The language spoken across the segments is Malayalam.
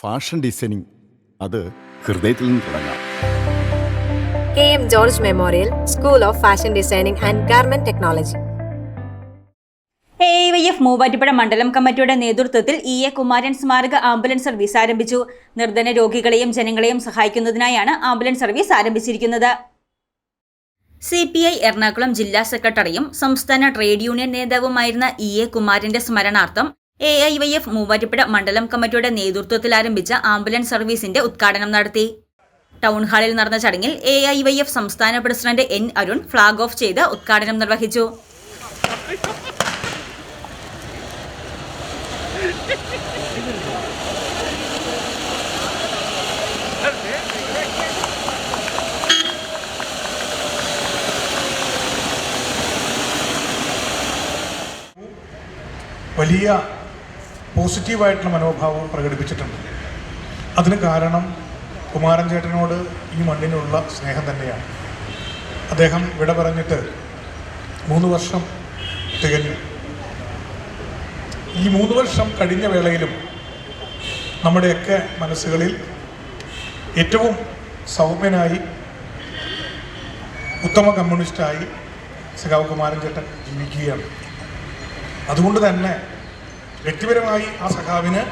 Fashion designing. അത് ഹൃദയത്തിൽ നിന്ന് തുടങ്ങാം. K M George memorial school of fashion designing and garment technology. A Y F Muvattupuzha മണ്ഡലം കമ്മിറ്റിയുടെ നേതൃത്വത്തിൽ ഇ എ കുമാരൻ സ്മാരക ആംബുലൻസ് സർവീസ് ആരംഭിച്ചു. നിർധന രോഗികളെയും ജനങ്ങളെയും സഹായിക്കുന്നതിനായാണ് ആംബുലൻസ് സർവീസ് ആരംഭിച്ചിരിക്കുന്നത്. സി പി ഐ എറണാകുളം ജില്ലാ സെക്രട്ടറിയും സംസ്ഥാന ട്രേഡ് യൂണിയൻ നേതാവുമായിരുന്ന ഇ എ കുമാരന്റെ സ്മരണാർത്ഥം A I Y F Muvattupuzha മണ്ഡലം കമ്മിറ്റിയുടെ നേതൃത്വത്തിൽ ആരംഭിച്ച ആംബുലൻസ് സർവീസിന്റെ ഉദ്ഘാടനം നടത്തി. ടൗൺ ഹാളിൽ നടന്ന ചടങ്ങിൽ എ ഐ വൈ എഫ് സംസ്ഥാന president N Arun flag off ചെയ്ത് ഉദ്ഘാടനം നിർവഹിച്ചു. വലിയ പോസിറ്റീവായിട്ടുള്ള മനോഭാവം പ്രകടിപ്പിച്ചിട്ടുണ്ട്. അതിന് കാരണം കുമാരൻ ചേട്ടനോട് ഈ മണ്ണിനുള്ള സ്നേഹം തന്നെയാണ്. അദ്ദേഹം വിട പറഞ്ഞിട്ട് മൂന്ന് വർഷം തികഞ്ഞു. ഈ മൂന്ന് വർഷം കഴിഞ്ഞ വേളയിലും നമ്മുടെയൊക്കെ മനസ്സുകളിൽ ഏറ്റവും സൗമ്യനായി ഉത്തമ കമ്മ്യൂണിസ്റ്റായി സഖാവ് കുമാരൻ ചേട്ടൻ ജീവിക്കുകയാണ്. അതുകൊണ്ട് തന്നെ വ്യക്തിപരമായി ആ സഖാവിന്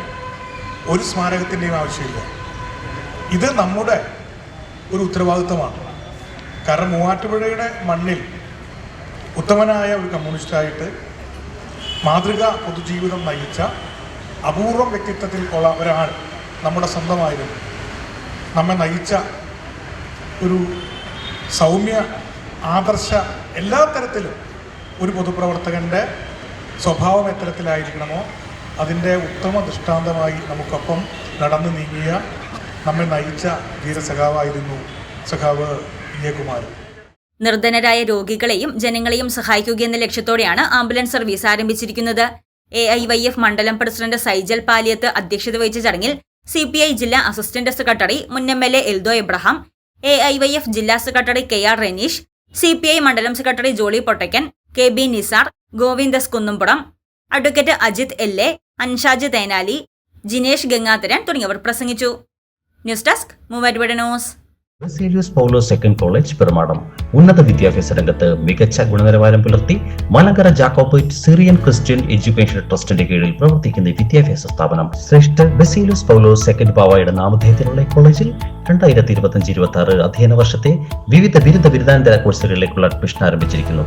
ഒരു സ്മാരകത്തിന്റെയും ആവശ്യമില്ല. ഇത് നമ്മുടെ ഒരു ഉത്തരവാദിത്തമാണ് കാരണം മൂവാറ്റുപുഴയുടെ മണ്ണിൽ ഉത്തമനായ ഒരു കമ്മ്യൂണിസ്റ്റായിട്ട് മാതൃക പൊതുജീവിതം നയിച്ച അപൂർവം വ്യക്തിത്വത്തിൽ ഉള്ള ഒരാൾ നമ്മുടെ സ്വന്തമായിരുന്നു. നമ്മെ നയിച്ച ഒരു സൗമ്യ ആദർശ എല്ലാ തരത്തിലും ഒരു പൊതുപ്രവർത്തകന്റെ സ്വഭാവം എത്തരത്തിലായിരിക്കണമോ അതിന്റെ ഉത്തമ ദൃഷ്ടാന്തമായി നമുക്കൊപ്പം നടന്നു നീങ്ങിയ നമ്മെ നയിച്ച ധീരസഖാവായിരുന്നു സഖാവ് വിജയകുമാർ. നിർധനരായ രോഗികളെയും ജനങ്ങളെയും സഹായിക്കുക എന്ന ലക്ഷ്യത്തോടെയാണ് ആംബുലൻസ് സർവീസ് ആരംഭിച്ചിരിക്കുന്നത്. എ ഐ വൈ എഫ് മണ്ഡലം പ്രസിഡന്റ് സൈജൽ പാലിയത്ത് അധ്യക്ഷത വഹിച്ച ചടങ്ങിൽ സി പി ഐ ജില്ലാ അസിസ്റ്റന്റ് സെക്രട്ടറി മുൻ M L A Eldho Abraham A I Y F ജില്ലാ secretary K R Renish C P I മണ്ഡലം secretary Jolly Pottackan K B Nisar Govindas Kunnumpuram advocate Ajith L A Anshaj Thenali Jinesh Gangadharan തുടങ്ങിയവർ പ്രസംഗിച്ചു. News desk Muvattupuzha news. Paulo second college Perumadam. ഉന്നത വിദ്യാഭ്യാസ രംഗത്ത് മികച്ച ഗുണനിലവാരം പുലർത്തി Malankara Jacobite Syrian Christian education ട്രസ്റ്റിന്റെ കീഴിൽ പ്രവർത്തിക്കുന്ന വിദ്യാഭ്യാസ സ്ഥാപനം ശ്രേഷ്ഠ ബസേലിയസ് പൗലോ സെക്കൻഡ് പാവയുടെ നാമധേയത്തിലുള്ള കോളേജിൽ രണ്ടായിരത്തി ഇരുപത്തി ഇരുപത്തി ആറ് അധ്യയന വർഷത്തെ വിവിധ ബിരുദ ബിരുദാനന്തര കോഴ്സുകളിലേക്കുള്ള അഡ്മിഷൻ ആരംഭിച്ചിരിക്കുന്നു.